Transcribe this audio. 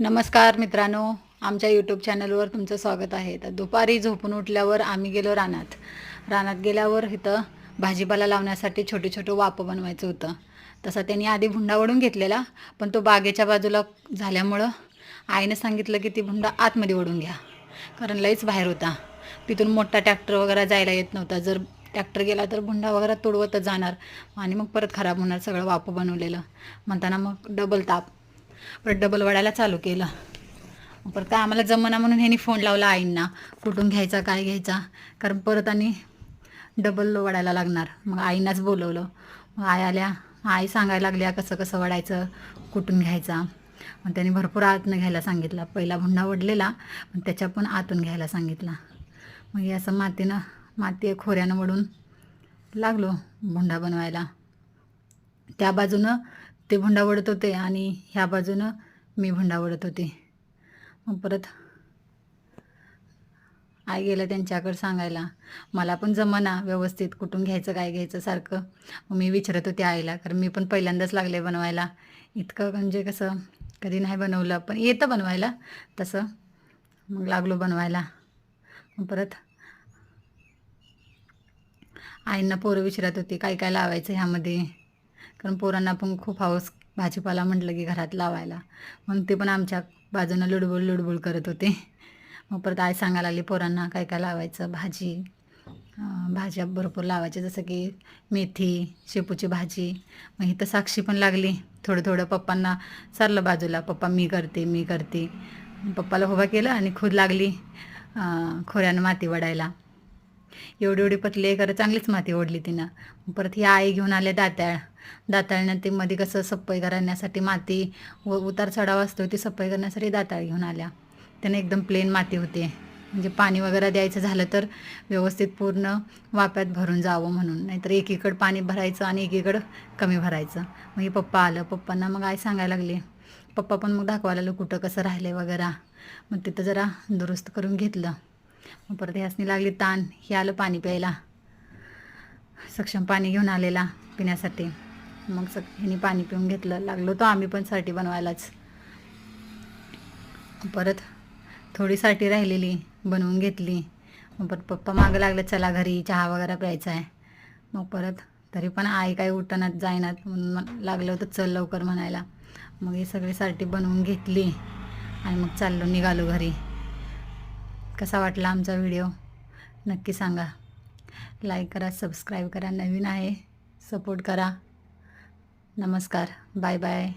नमस्कार मित्रांनो आमच्या यूट्यूब चॅनलवर तुमचं स्वागत आहे. तर दुपारी झोपून उठल्यावर आम्ही गेलो रानात. रानात गेल्यावर इथं भाजीपाला लावण्यासाठी छोटे छोटे वापं बनवायचं होतं. तसा त्यांनी आधी भुंडा वडून घेतलेला पण तो बागेच्या बाजूला झाल्यामुळं आईनं सांगितलं की ती भुंडा आतमध्ये ओढून घ्या. कारण लईच बाहेर होता. तिथून मोठा ट्रॅक्टर वगैरे जायला येत नव्हता. जर ट्रॅक्टर गेला तर भुंडा वगैरे तुडवतच जाणार. आणि मग परत खराब होणार सगळं वापं बनवलेलं. म्हणताना मग डबल ताप. परत डबल वडायला चालू केलं. परत काय आम्हाला जमना म्हणून ह्यानी फोन लावला आईंना. कुठून घ्यायचा काय घ्यायचा? कारण परत आणि डबल वडायला लागणार. मग आईनाच बोलवलं. मग आई आल्या. आई सांगायला लागल्या कसं कसं वडायचं? कुठून घ्यायचा? मग त्यांनी भरपूर आतनं घ्यायला सांगितला. पहिला भुंडा वडलेला पण त्याच्या पण आतून घ्यायला सांगितला. मग हे असं मातीनं माती खोऱ्यानं वडून लागलो भुंडा बनवायला. त्या बाजूनं ते भुंडा वडत होते आणि ह्या बाजूनं मी भुंडा वडत होते. मग परत आई गेलं त्यांच्याकडे सांगायला मला पण जमना व्यवस्थित कुठून घ्यायचं काय घ्यायचं सारखं. मग मी विचारत होते आईला कारण मी पण पहिल्यांदाच लागले बनवायला. इतकं म्हणजे कसं कधी नाही बनवलं पण येतं बनवायला तसं मग लागलो बनवायला. मग परत आईंना पोरं विचारत होती काय काय लावायचं ह्यामध्ये? कारण पोरांना पण खूप हौस भाजीपाला म्हटलं की घरात लावायला. मग ते पण आमच्या बाजूनं लुडबुड लुडबुड करत होते. मग परत आई सांगायला लागली पोरांना काय काय लावायचं? भाजी. भाज्या भरपूर लावायच्या जसं की मेथी शेपूची भाजी. मग इथं साक्षी पण लागली. थोडं थोडं पप्पांना सारलं बाजूला पप्पा मी करते मी करते. पप्पाला उभा केलं आणि खुद लागली खोऱ्यानं माती वडायला. एवढी एवढी पतली आहे खरं चांगलीच माती ओढली तिनं. परत ही आई घेऊन आले दाताळ. दाताळनं ते मध्ये कसं सफाई करण्यासाठी माती व उतार चढाव असतो ती सफाई करण्यासाठी दाताळ घेऊन आल्या. त्यानं एकदम प्लेन माती होते. म्हणजे पाणी वगैरे द्यायचं झालं तर व्यवस्थित पूर्ण वाप्यात भरून जावं म्हणून. नाहीतर एकीकडं पाणी भरायचं आणि एकीकडं कमी भरायचं. मग हे पप्पा आलं. पप्पांना मग आई सांगायला लागली पप्पा पण मग दाखवायला लागलं कुठं कसं राहिलं वगैरे. मग तिथं जरा दुरुस्त करून घेतलं. मग परत ह्यासनी लागली ताण. हे आलं पाणी प्यायला. सक्षम पाणी घेऊन आलेला पिण्यासाठी. मग सग ह्यानी पाणी पिऊन घेतलं. लागलो तो आम्ही पण साठी बनवायलाच. परत थोडी साठी राहिलेली बनवून घेतली. मग परत पप्पा मागं लागलं चला घरी चहा वगैरे प्यायचा आहे. मग परत तरी पण आई काय उठणात जायनात म्हणून मग लागलं होतं चल लवकर म्हणायला. मग हे सगळी साठी बनवून घेतली आणि मग चाललो निघालो घरी. कसा वाटला आमचा व्हिडिओ? नक्की सांगा. लाईक करा सबस्क्राईब करा. नवीन आहे सपोर्ट करा. नमस्कार. Bye bye